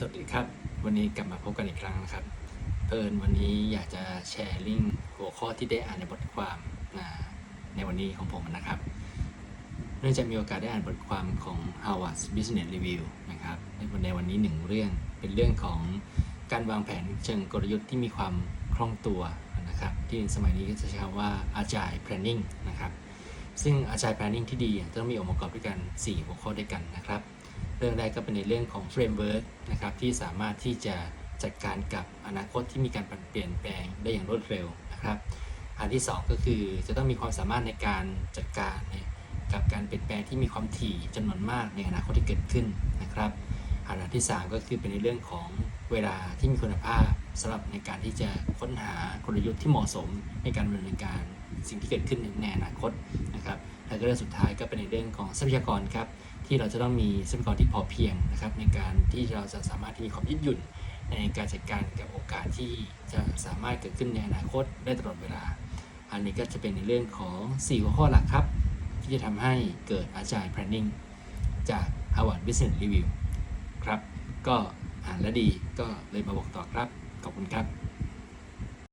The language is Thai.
สวัสดีครับ วันนี้กลับมาพบกันอีกครั้งนะครับ เพิ่นวันนี้อยากจะแชร์ลิงก์หัวข้อที่ได้อ่านในบทความในวันนี้ของผมนะครับ เนื่องจากมีโอกาสได้อ่านบทความของ Harvard Business Review นะครับในวันในวันนี้หนึ่งเรื่องเป็นเรื่องของการวางแผนเชิงกลยุทธ์ที่มีความคล่องตัวนะครับ ที่สมัยนี้ก็จะใช้คำว่า Agile Planning นะครับ ซึ่ง Agile Planning ที่ดีจะต้องมีองค์ประกอบด้วยกัน 4 หัวข้อด้วยกันนะครับ เรื่องแรกก็เป็นในเรื่องของ Framework นะครับที่สามารถที่จะจัดการกับอนาคตที่มีการเปลี่ยนแปลงได้อย่างรวดเร็วนะครับอันที่ 2 ก็คือจะต้องมีความสามารถในการจัดการกับการเปลี่ยนแปลงที่มีความถี่จำนวนมากในอนาคตที่เกิดขึ้นนะครับอันที่ 3 ก็คือเป็นในเรื่องของเวลาที่มีคุณภาพสำหรับในการที่จะค้นหากลยุทธ์ที่เหมาะสมในการดำเนินการสิ่งที่เกิดขึ้นในอนาคตนะครับ แล้วก็เรื่องสุดท้ายก็เป็นในเรื่องของทรัพยากรครับที่เราจะต้องมีทรัพยากรที่พอเพียงนะครับในการที่เราจะสามารถที่มีความยืดหยุ่นในการจัดการกับโอกาสที่จะสามารถเกิดขึ้นในอนาคตได้ตลอดเวลา อันนี้ก็จะเป็นในเรื่องของ 4 หัวข้อหลักครับ ที่จะทำให้เกิด Agile Planning จาก Harvard Business Review ครับ ก็อ่านแล้วดีก็เลยมาบอกต่อครับ ขอบคุณครับ